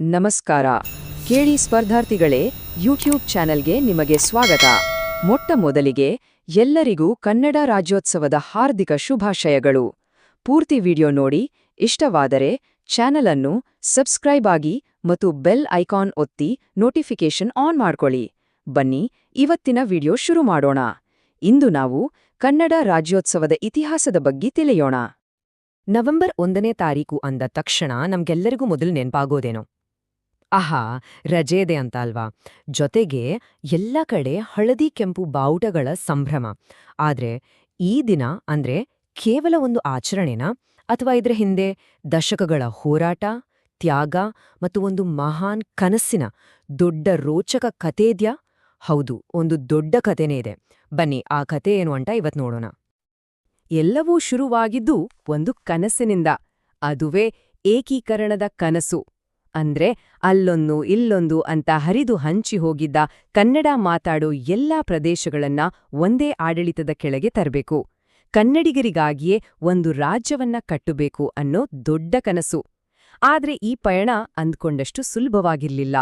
ನಮಸ್ಕಾರ. ಕೇಳಿ ಸ್ಪರ್ಧಾರ್ಥಿಗಳೇ ಯೂಟ್ಯೂಬ್ ಚಾನೆಲ್ಗೆ ನಿಮಗೆ ಸ್ವಾಗತ. ಮೊಟ್ಟ ಮೊದಲಿಗೆ ಎಲ್ಲರಿಗೂ ಕನ್ನಡ ರಾಜ್ಯೋತ್ಸವದ ಹಾರ್ದಿಕ ಶುಭಾಶಯಗಳು. ಪೂರ್ತಿ ವಿಡಿಯೋ ನೋಡಿ, ಇಷ್ಟವಾದರೆ ಚಾನೆಲ್ ಅನ್ನು ಸಬ್ಸ್ಕ್ರೈಬ್ ಆಗಿ ಮತ್ತು ಬೆಲ್ ಐಕಾನ್ ಒತ್ತಿ ನೋಟಿಫಿಕೇಶನ್ ಆನ್ ಮಾಡ್ಕೊಳ್ಳಿ. ಬನ್ನಿ, ಇವತ್ತಿನ ವಿಡಿಯೋ ಶುರು ಮಾಡೋಣ. ಇಂದು ನಾವು ಕನ್ನಡ ರಾಜ್ಯೋತ್ಸವದ ಇತಿಹಾಸದ ಬಗ್ಗೆ ತಿಳಿಯೋಣ. ನವೆಂಬರ್ ಒಂದನೇ ತಾರೀಕು ಅಂದ ತಕ್ಷಣ ನಮ್ಗೆಲ್ಲರಿಗೂ ಮೊದಲು ನೆನ್ಪಾಗೋದೇನೋ? ಆಹಾ ರಜೆದೆ ಅಂತ ಅಲ್ವಾ? ಜೊತೆಗೆ ಎಲ್ಲ ಕಡೆ ಹಳದಿ ಕೆಂಪು ಬಾವುಟಗಳ ಸಂಭ್ರಮ. ಆದ್ರೆ ಈ ದಿನ ಅಂದ್ರೆ ಕೇವಲ ಒಂದು ಆಚರಣೆನಾ? ಅಥವಾ ಇದರ ಹಿಂದೆ ದಶಕಗಳ ಹೋರಾಟ, ತ್ಯಾಗ ಮತ್ತು ಒಂದು ಮಹಾನ್ ಕನಸಿನ ದೊಡ್ಡ ರೋಚಕ ಕಥೆದ್ಯಾ? ಹೌದು, ಒಂದು ದೊಡ್ಡ ಕಥೆನೇ ಇದೆ. ಬನ್ನಿ, ಆ ಕಥೆ ಏನು ಅಂತ ಇವತ್ ನೋಡೋಣ. ಎಲ್ಲವೂ ಶುರುವಾಗಿದ್ದು ಒಂದು ಕನಸಿನಿಂದ. ಅದುವೇ ಏಕೀಕರಣದ ಕನಸು. ಅಂದ್ರೆ ಅಲ್ಲೊಂದು ಇಲ್ಲೊಂದು ಅಂತ ಹರಿದು ಹಂಚಿ ಹೋಗಿದ್ದ ಕನ್ನಡ ಮಾತಾಡೋ ಎಲ್ಲಾ ಪ್ರದೇಶಗಳನ್ನ ಒಂದೇ ಆಡಳಿತದ ಕೆಳಗೆ ತರಬೇಕು. ಕನ್ನಡಿಗರಿಗಾಗಿಯೇ ಒಂದು ರಾಜ್ಯವನ್ನ ಕಟ್ಟಬೇಕು ಅನ್ನೋ ದೊಡ್ಡ ಕನಸು. ಆದ್ರೆ ಈ ಪಯಣ ಅಂದ್ಕೊಂಡಷ್ಟು ಸುಲಭವಾಗಿರ್ಲಿಲ್ಲ.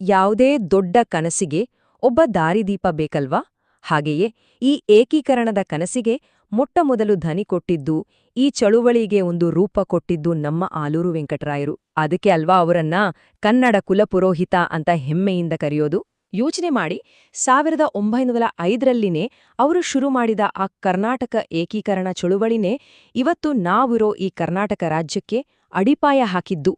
ಯಾವುದೇ ದೊಡ್ಡ ಕನಸಿಗೆ ಒಬ್ಬ ದಾರಿದೀಪ ಬೇಕಲ್ವಾ? ಹಾಗೆಯೇ ಈ ಏಕೀಕರಣದ ಕನಸಿಗೆ ಮೊಟ್ಟಮೊದಲು ಧನಿ ಕೊಟ್ಟಿದ್ದು, ಈ ಚಳುವಳಿಗೆ ಒಂದು ರೂಪ ಕೊಟ್ಟಿದ್ದು ನಮ್ಮ ಆಲೂರು ವೆಂಕಟರಾಯರು. ಅದಕ್ಕೆ ಅಲ್ವಾ ಅವರನ್ನ ಕನ್ನಡ ಕುಲಪುರೋಹಿತ ಅಂತ ಹೆಮ್ಮೆಯಿಂದ ಕರೆಯೋದು? ಯೋಚನೆ ಮಾಡಿ, ಸಾವಿರದ ಒಂಬೈನೂರ ಐದರಲ್ಲಿನೇ ಅವರು ಶುರು ಮಾಡಿದ ಆ ಕರ್ನಾಟಕ ಏಕೀಕರಣ ಚಳುವಳಿನೇ ಇವತ್ತು ನಾವಿರೋ ಈ ಕರ್ನಾಟಕ ರಾಜ್ಯಕ್ಕೆ ಅಡಿಪಾಯ ಹಾಕಿದ್ದು.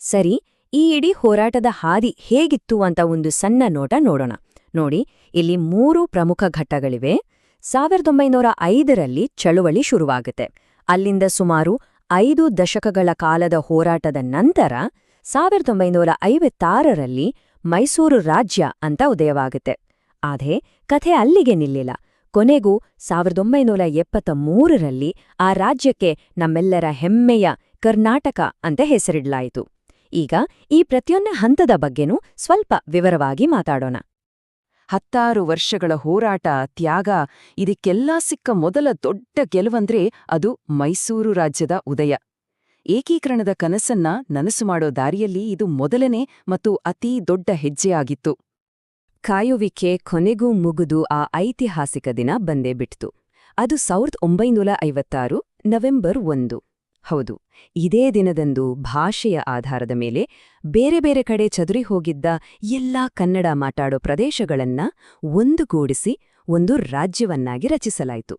ಸರಿ, ಈ ಇಡೀ ಹೋರಾಟದ ಹಾದಿ ಹೇಗಿತ್ತು ಅಂತ ಒಂದು ಸಣ್ಣ ನೋಟ ನೋಡೋಣ. ನೋಡಿ, ಇಲ್ಲಿ ಮೂರು ಪ್ರಮುಖ ಘಟ್ಟಗಳಿವೆ. ಸಾವಿರದ ಒಂಬೈನೂರ ಐದರಲ್ಲಿ ಚಳುವಳಿ ಶುರುವಾಗುತ್ತೆ. ಅಲ್ಲಿಂದ ಸುಮಾರು ಐದು ದಶಕಗಳ ಕಾಲದ ಹೋರಾಟದ ನಂತರ ಸಾವಿರದ ಒಂಬೈನೂರ ಐವತ್ತಾರರಲ್ಲಿ ಮೈಸೂರು ರಾಜ್ಯ ಅಂತ ಉದಯವಾಗುತ್ತೆ. ಆದೇ ಕಥೆ ಅಲ್ಲಿಗೆ ನಿಲ್ಲಿಲ್ಲ. ಕೊನೆಗೂ ಸಾವಿರದ ಒಂಬೈನೂರ ಎಪ್ಪತ್ತ ಮೂರರಲ್ಲಿ ಆ ರಾಜ್ಯಕ್ಕೆ ನಮ್ಮೆಲ್ಲರ ಹೆಮ್ಮೆಯ ಕರ್ನಾಟಕ ಅಂತ ಹೆಸರಿಡಲಾಯಿತು. ಈಗ ಈ ಪ್ರತಿಯೊಂದು ಹಂತದ ಬಗ್ಗೆನೂ ಸ್ವಲ್ಪ ವಿವರವಾಗಿ ಮಾತಾಡೋಣ. ಹತ್ತಾರು ವರ್ಷಗಳ ಹೋರಾಟ, ತ್ಯಾಗ, ಇದಕ್ಕೆಲ್ಲ ಸಿಕ್ಕ ಮೊದಲ ದೊಡ್ಡ ಗೆಲುವಂದ್ರೆ ಅದು ಮೈಸೂರು ರಾಜ್ಯದ ಉದಯ. ಏಕೀಕರಣದ ಕನಸನ್ನ ನನಸು ಮಾಡೋ ದಾರಿಯಲ್ಲಿ ಇದು ಮೊದಲನೇ ಮತ್ತು ಅತೀ ದೊಡ್ಡ ಹೆಜ್ಜೆಯಾಗಿತ್ತು ಕಾಯುವಿಕೆ ಕೊನೆಗೂ ಮುಗಿದು ಆ ಐತಿಹಾಸಿಕ ದಿನ ಬಂದೇ ಬಿಟ್ತು. ಅದು ಸಾವಿರದ ಒಂಬೈನೂರ ಐವತ್ತಾರು, ನವೆಂಬರ್ ಒಂದು. ಹೌದು, ಇದೇ ದಿನದಂದು ಭಾಷೆಯ ಆಧಾರದ ಮೇಲೆ ಬೇರೆ ಬೇರೆ ಕಡೆ ಚದುರಿ ಹೋಗಿದ್ದ ಎಲ್ಲಾ ಕನ್ನಡ ಮಾತಾಡೋ ಪ್ರದೇಶಗಳನ್ನ ಒಂದುಗೂಡಿಸಿ ಒಂದು ರಾಜ್ಯವನ್ನಾಗಿ ರಚಿಸಲಾಯಿತು.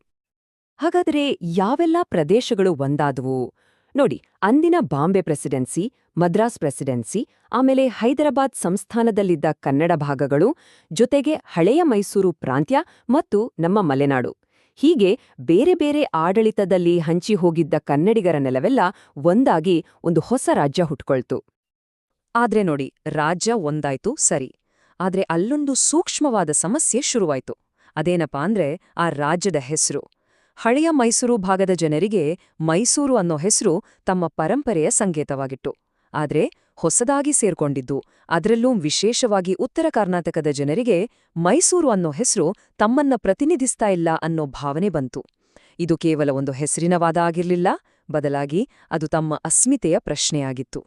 ಹಾಗಾದರೆ ಯಾವೆಲ್ಲ ಪ್ರದೇಶಗಳು ಒಂದಾದವು? ನೋಡಿ, ಅಂದಿನ ಬಾಂಬೆ ಪ್ರೆಸಿಡೆನ್ಸಿ, ಮದ್ರಾಸ್ ಪ್ರೆಸಿಡೆನ್ಸಿ, ಆಮೇಲೆ ಹೈದರಾಬಾದ್ ಸಂಸ್ಥಾನದಲ್ಲಿದ್ದ ಕನ್ನಡ ಭಾಗಗಳು, ಜೊತೆಗೆ ಹಳೆಯ ಮೈಸೂರು ಪ್ರಾಂತ್ಯ ಮತ್ತು ನಮ್ಮ ಮಲೆನಾಡು. ಹೀಗೆ ಬೇರೆ ಬೇರೆ ಆಡಳಿತದಲ್ಲಿ ಹಂಚಿ ಹೋಗಿದ್ದ ಕನ್ನಡಿಗರ ನೆಲವೆಲ್ಲ ಒಂದಾಗಿ ಒಂದು ಹೊಸ ರಾಜ್ಯ ಹುಟ್ಕೊಳ್ತು. ಆದ್ರೆ ನೋಡಿ, ರಾಜ್ಯ ಒಂದಾಯ್ತು ಸರಿ. ಆದ್ರೆ ಅಲ್ಲೊಂದು ಸೂಕ್ಷ್ಮವಾದ ಸಮಸ್ಯೆ ಶುರುವಾಯ್ತು. ಅದೇನಪ್ಪಾ ಅಂದ್ರೆ ಆ ರಾಜ್ಯದ ಹೆಸರು. ಹಳೆಯ ಮೈಸೂರು ಭಾಗದ ಜನರಿಗೆ ಮೈಸೂರು ಅನ್ನೋ ಹೆಸರು ತಮ್ಮ ಪರಂಪರೆಯ ಸಂಕೇತವಾಗಿತ್ತು. ಆದ್ರೆ ಹೊಸದಾಗಿ ಸೇರ್ಕೊಂಡಿದ್ದು. ಅದರಲ್ಲೂ ವಿಶೇಷವಾಗಿ ಉತ್ತರ ಕರ್ನಾಟಕದ ಜನರಿಗೆ ಮೈಸೂರು ಅನ್ನೋ ಹೆಸರು ತಮ್ಮನ್ನ ಪ್ರತಿನಿಧಿಸ್ತಾ ಇಲ್ಲ ಅನ್ನೋ ಭಾವನೆ ಬಂತು. ಇದು ಕೇವಲ ಒಂದು ಹೆಸರಿನ ವಾದ ಆಗಿರಲಿಲ್ಲ, ಬದಲಾಗಿ ಅದು ತಮ್ಮ ಅಸ್ಮಿತೆಯ ಪ್ರಶ್ನೆಯಾಗಿತ್ತು.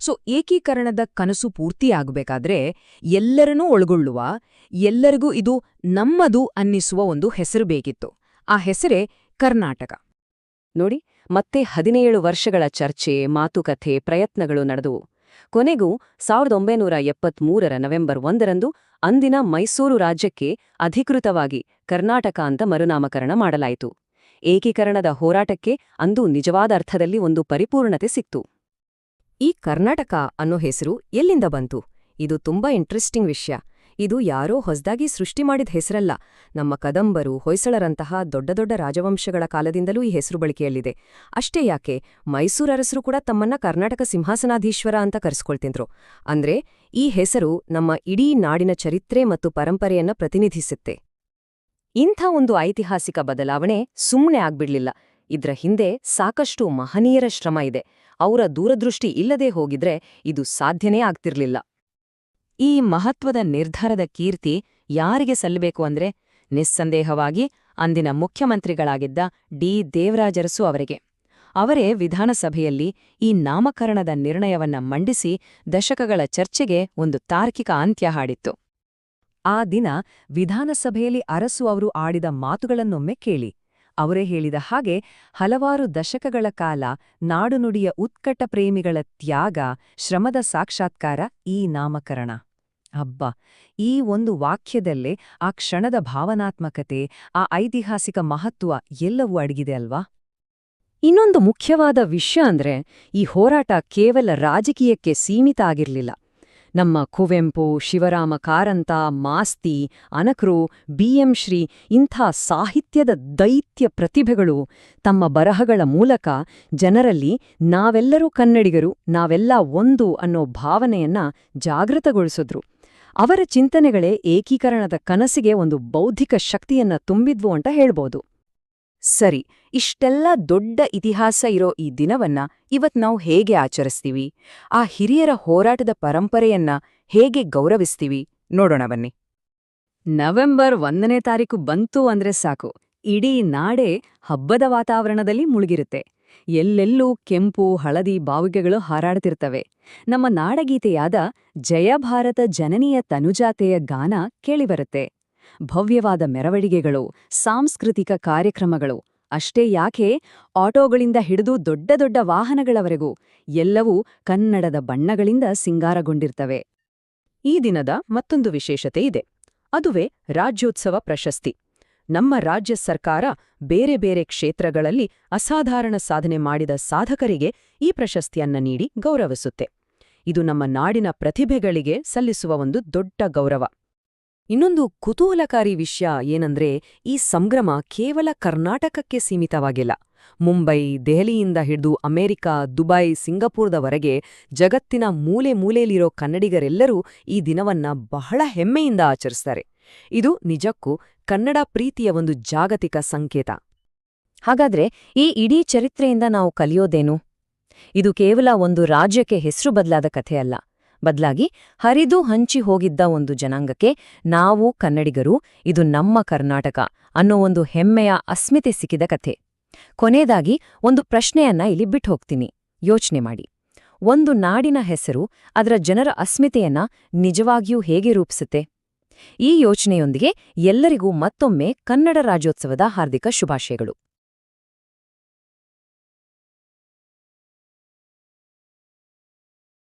ಸೊ, ಏಕೀಕರಣದ ಕನಸು ಪೂರ್ತಿಯಾಗಬೇಕಾದ್ರೆ ಎಲ್ಲರನ್ನೂ ಒಳಗೊಳ್ಳುವ, ಎಲ್ಲರಿಗೂ ಇದು ನಮ್ಮದು ಅನ್ನಿಸುವ ಒಂದು ಹೆಸರು ಬೇಕಿತ್ತು. ಆ ಹೆಸರೇ ಕರ್ನಾಟಕ. ನೋಡಿ ಮತ್ತೆ ಹದಿನೇಳು ವರ್ಷಗಳ ಚರ್ಚೆ, ಮಾತುಕತೆ, ಪ್ರಯತ್ನಗಳು ನಡೆದವು. ಕೊನೆಗೂ ಸಾವಿರದ ಒಂಬೈನೂರ ಎಪ್ಪತ್ಮೂರರ ನವೆಂಬರ್ ಒಂದರಂದು ಅಂದಿನ ಮೈಸೂರು ರಾಜ್ಯಕ್ಕೆ ಅಧಿಕೃತವಾಗಿ ಕರ್ನಾಟಕ ಅಂತ ಮರುನಾಮಕರಣ ಮಾಡಲಾಯಿತು. ಏಕೀಕರಣದ ಹೋರಾಟಕ್ಕೆ ಅಂದು ನಿಜವಾದ ಅರ್ಥದಲ್ಲಿ ಒಂದು ಪರಿಪೂರ್ಣತೆ ಸಿಕ್ತು. ಈ ಕರ್ನಾಟಕ ಅನ್ನೋ ಹೆಸರು ಎಲ್ಲಿಂದ ಬಂತು? ಇದು ತುಂಬಾ ಇಂಟ್ರೆಸ್ಟಿಂಗ್ ವಿಷಯ. ಇದು ಯಾರೋ ಹೊಸದಾಗಿ ಸೃಷ್ಟಿ ಮಾಡಿದ ಹೆಸರಲ್ಲ. ನಮ್ಮ ಕದಂಬರು ಹೊಯ್ಸಳರಂತಹ ದೊಡ್ಡ ದೊಡ್ಡ ರಾಜವಂಶಗಳ ಕಾಲದಿಂದಲೂ ಈ ಹೆಸರು ಬಳಕೆಯಲ್ಲಿದೆ. ಅಷ್ಟೇ ಯಾಕೆ, ಮೈಸೂರು ಅರಸರು ಕೂಡ ತಮ್ಮನ್ನ ಕರ್ನಾಟಕ ಸಿಂಹಾಸನಾಧೀಶ್ವರ ಅಂತ ಕರೆಸ್ಕೊಳ್ತಿದ್ರು. ಅಂದ್ರೆ, ಈ ಹೆಸರು ನಮ್ಮ ಇಡೀ ನಾಡಿನ ಚರಿತ್ರೆ ಮತ್ತು ಪರಂಪರೆಯನ್ನ ಪ್ರತಿನಿಧಿಸುತ್ತೆ. ಇಂಥ ಒಂದು ಐತಿಹಾಸಿಕ ಬದಲಾವಣೆ ಸುಮ್ಮನೆ ಆಗ್ಬಿಡ್ಲಿಲ್ಲ. ಇದ್ರ ಹಿಂದೆ ಸಾಕಷ್ಟು ಮಹನೀಯರ ಶ್ರಮ ಇದೆ. ಅವರ ದೂರದೃಷ್ಟಿ ಇಲ್ಲದೆ ಹೋಗಿದ್ರೆ ಇದು ಸಾಧ್ಯನೇ ಆಗ್ತಿರ್ಲಿಲ್ಲ. ಈ ಮಹತ್ವದ ನಿರ್ಧಾರದ ಕೀರ್ತಿ ಯಾರಿಗೆ ಸಲ್ಲಬೇಕು ಅಂದ್ರೆ ನಿಸ್ಸಂದೇಹವಾಗಿ ಅಂದಿನ ಮುಖ್ಯಮಂತ್ರಿಗಳಾಗಿದ್ದ ಡಿ. ದೇವರಾಜರಸು ಅವರಿಗೆ. ಅವರೇ ವಿಧಾನಸಭೆಯಲ್ಲಿ ಈ ನಾಮಕರಣದ ನಿರ್ಣಯವನ್ನ ಮಂಡಿಸಿ ದಶಕಗಳ ಚರ್ಚೆಗೆ ಒಂದು ತಾರ್ಕಿಕ ಅಂತ್ಯ ಹಾಡಿತ್ತು. ಆ ದಿನ ವಿಧಾನಸಭೆಯಲ್ಲಿ ಅರಸು ಅವರು ಆಡಿದ ಮಾತುಗಳನ್ನೊಮ್ಮೆ ಕೇಳಿ. ಅವರೇ ಹೇಳಿದ ಹಾಗೆ ಹಲವಾರು ದಶಕಗಳ ಕಾಲ ನಾಡುನುಡಿಯ ಉತ್ಕಟ ಪ್ರೇಮಿಗಳ ತ್ಯಾಗ, ಶ್ರಮದ ಸಾಕ್ಷಾತ್ಕಾರ ಈ ನಾಮಕರಣ. ಅಬ್ಬ, ಈ ಒಂದು ವಾಕ್ಯದಲ್ಲೇ ಆ ಕ್ಷಣದ ಭಾವನಾತ್ಮಕತೆ, ಆ ಐತಿಹಾಸಿಕ ಮಹತ್ವ ಎಲ್ಲವೂ ಅಡಗಿದೆ ಅಲ್ವಾ? ಇನ್ನೊಂದು ಮುಖ್ಯವಾದ ವಿಷಯ ಅಂದ್ರೆ ಈ ಹೋರಾಟ ಕೇವಲ ರಾಜಕೀಯಕ್ಕೆ ಸೀಮಿತ ಆಗಿರಲಿಲ್ಲ. ನಮ್ಮ ಕುವೆಂಪು, ಶಿವರಾಮ ಕಾರಂತ, ಮಾಸ್ತಿ, ಅನಕ್ರು ಬಿಎಂ ಶ್ರೀ ಇಂಥ ಸಾಹಿತ್ಯದ ದೈತ್ಯ ಪ್ರತಿಭೆಗಳು ತಮ್ಮ ಬರಹಗಳ ಮೂಲಕ ಜನರಲ್ಲಿ ನಾವೆಲ್ಲರೂ ಕನ್ನಡಿಗರು, ನಾವೆಲ್ಲ ಒಂದು ಅನ್ನೋ ಭಾವನೆಯನ್ನ ಜಾಗೃತಗೊಳಿಸಿದ್ರು. ಅವರ ಚಿಂತನೆಗಳೇ ಏಕೀಕರಣದ ಕನಸಿಗೆ ಒಂದು ಬೌದ್ಧಿಕ ಶಕ್ತಿಯನ್ನ ತುಂಬಿದ್ವು ಅಂತ ಹೇಳ್ಬೋದು. ಸರಿ, ಇಷ್ಟೆಲ್ಲ ದೊಡ್ಡ ಇತಿಹಾಸ ಇರೋ ಈ ದಿನವನ್ನ ಇವತ್ ನಾವು ಹೇಗೆ ಆಚರಿಸ್ತೀವಿ? ಆ ಹಿರಿಯರ ಹೋರಾಟದ ಪರಂಪರೆಯನ್ನ ಹೇಗೆ ಗೌರವಿಸ್ತೀವಿ? ನೋಡೋಣ ಬನ್ನಿ. ನವೆಂಬರ್ ಒಂದನೇ ತಾರೀಕು ಬಂತು ಅಂದ್ರೆ ಸಾಕು. ಇಡೀ ನಾಡೇ ಹಬ್ಬದ ವಾತಾವರಣದಲ್ಲಿ ಮುಳುಗಿರುತ್ತೆ. ಎಲ್ಲೆಲ್ಲೂ ಕೆಂಪು, ಹಳದಿ ಬಾವಿಗೆಗಳು ಹಾರಾಡ್ತಿರ್ತವೆ. ನಮ್ಮ ನಾಡಗೀತೆಯಾದ ಜಯ ಭಾರತ ಜನನೀಯ ತನುಜಾತೆಯ ಗಾನ ಕೇಳಿಬರುತ್ತೆ. ಭವ್ಯವಾದ ಮೆರವಣಿಗೆಗಳು, ಸಾಂಸ್ಕೃತಿಕ ಕಾರ್ಯಕ್ರಮಗಳು, ಅಷ್ಟೇ ಯಾಕೆ ಆಟೋಗಳಿಂದ ಹಿಡಿದು ದೊಡ್ಡ ದೊಡ್ಡ ವಾಹನಗಳವರೆಗೂ ಎಲ್ಲವೂ ಕನ್ನಡದ ಬಣ್ಣಗಳಿಂದ ಸಿಂಗಾರಗೊಂಡಿರ್ತವೆ. ಈ ದಿನದ ಮತ್ತೊಂದು ವಿಶೇಷತೆ ಇದೆ. ಅದುವೇ ರಾಜ್ಯೋತ್ಸವ ಪ್ರಶಸ್ತಿ. ನಮ್ಮ ರಾಜ್ಯ ಸರ್ಕಾರ ಬೇರೆ ಬೇರೆ ಕ್ಷೇತ್ರಗಳಲ್ಲಿ ಅಸಾಧಾರಣ ಸಾಧನೆ ಮಾಡಿದ ಸಾಧಕರಿಗೆ ಈ ಪ್ರಶಸ್ತಿಯನ್ನ ನೀಡಿ ಗೌರವಿಸುತ್ತೆ. ಇದು ನಮ್ಮ ನಾಡಿನ ಪ್ರತಿಭೆಗಳಿಗೆ ಸಲ್ಲಿಸುವ ಒಂದು ದೊಡ್ಡ ಗೌರವ. ಇನ್ನೊಂದು ಕುತೂಹಲಕಾರಿ ವಿಷಯ ಏನಂದ್ರೆ ಈ ಸಂಭ್ರಮ ಕೇವಲ ಕರ್ನಾಟಕಕ್ಕೆ ಸೀಮಿತವಾಗಿಲ್ಲ. ಮುಂಬೈ, ದೆಹಲಿಯಿಂದ ಹಿಡಿದು ಅಮೆರಿಕ, ದುಬೈ, ಸಿಂಗಾಪುರದವರೆಗೆ ಜಗತ್ತಿನ ಮೂಲೆ ಮೂಲೆಯಲ್ಲಿರೋ ಕನ್ನಡಿಗರೆಲ್ಲರೂ ಈ ದಿನವನ್ನ ಬಹಳ ಹೆಮ್ಮೆಯಿಂದ ಆಚರಿಸ್ತಾರೆ. ಇದು ನಿಜಕ್ಕೂ ಕನ್ನಡ ಪ್ರೀತಿಯ ಒಂದು ಜಾಗತಿಕ ಸಂಕೇತ. ಹಾಗಾದ್ರೆ ಈ ಇಡೀ ಚರಿತ್ರೆಯಿಂದ ನಾವು ಕಲಿಯೋದೇನು? ಇದು ಕೇವಲ ಒಂದು ರಾಜ್ಯಕ್ಕೆ ಹೆಸರು ಬದಲಾದ ಕಥೆಯಲ್ಲ. ಬದಲಾಗಿ ಹರಿದು ಹಂಚಿ ಹೋಗಿದ್ದ ಒಂದು ಜನಾಂಗಕ್ಕೆ ನಾವು ಕನ್ನಡಿಗರು, ಇದು ನಮ್ಮ ಕರ್ನಾಟಕ ಅನ್ನೋ ಒಂದು ಹೆಮ್ಮೆಯ ಅಸ್ಮಿತೆ ಸಿಕ್ಕಿದ ಕಥೆ. ಕೊನೆಯದಾಗಿ ಒಂದು ಪ್ರಶ್ನೆಯನ್ನ ಇಲ್ಲಿ ಬಿಟ್ಟು ಹೋಗ್ತೀನಿ ಯೋಚನೆ ಮಾಡಿ. ಒಂದು ನಾಡಿನ ಹೆಸರು ಅದರ ಜನರ ಅಸ್ಮಿತೆಯನ್ನ ನಿಜವಾಗಿಯೂ ಹೇಗೆ ರೂಪಿಸುತ್ತೆ? ಈ ಯೋಚನೆಯೊಂದಿಗೆ ಎಲ್ಲರಿಗೂ ಮತ್ತೊಮ್ಮೆ ಕನ್ನಡ ರಾಜ್ಯೋತ್ಸವದ ಹಾರ್ದಿಕ ಶುಭಾಶಯಗಳು.